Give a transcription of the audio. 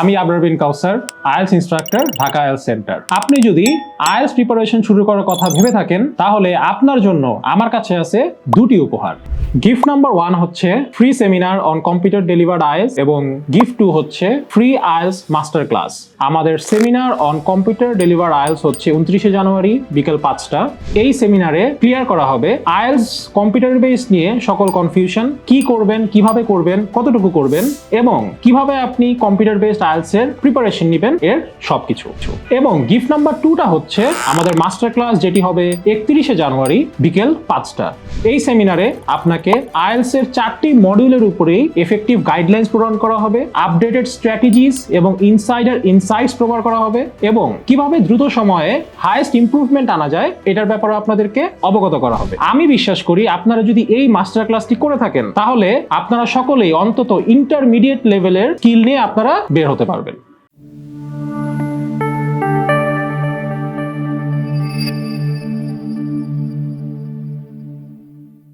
আমি Abrar bin Kausar, IELTS instructor, Dhaka IELTS centre. আপনি যদি আইএলস প্রিপারেশন শুরু করার কথা ভেবে থাকেন, তাহলে আপনার জন্য আমার কাছে আছে দুটি উপহার। গিফট নাম্বার ওয়ান হচ্ছে free seminar on computer delivered IELTS এবং গিফট টু হচ্ছে ফ্রি আয়েলস মাস্টার ক্লাস আমাদের seminar on computer deliver IELTS হচ্ছে উনত্রিশে জানুয়ারি বিকেল পাঁচটা। এই সেমিনারে ক্লিয়ার করা হবে আয়েলস কম্পিউটার বেস নিয়ে সকল কনফিউশন কি করবেন, কীভাবে করবেন, কতটুকু করবেন এবং কীভাবে আপনি কম্পিউটার বেসড প্রিপারেশন নেবেন এর এবং গিফট নাম্বার টুটা হচ্ছে আমাদের মাস্টার ক্লাস যেটি হবে একত্রিশে জানুয়ারি বিকেল পাঁচটা। এই সেমিনারে আপনাকে চারটি মডিউলের উপরেই এফেক্টিভ গাইডলাইন্স প্রদান করা হবে আপডেটেড স্ট্র্যাটেজিস এবং ইনসাইডার ইনসাইটস প্রভার করা হবে এবং কীভাবে দ্রুত সময়ে হাইয়েস্ট ইমপ্রুভমেন্ট আনা যায় এটার ব্যাপারে আপনাদেরকে অবগত করা হবে। আমি বিশ্বাস করি আপনারা যদি এই মাস্টার ক্লাসটি করে থাকেন, তাহলে আপনারা সকলেই অন্তত ইন্টারমিডিয়েট লেভেলের স্কিল নিয়ে আপনারা বের হতে পারবেন।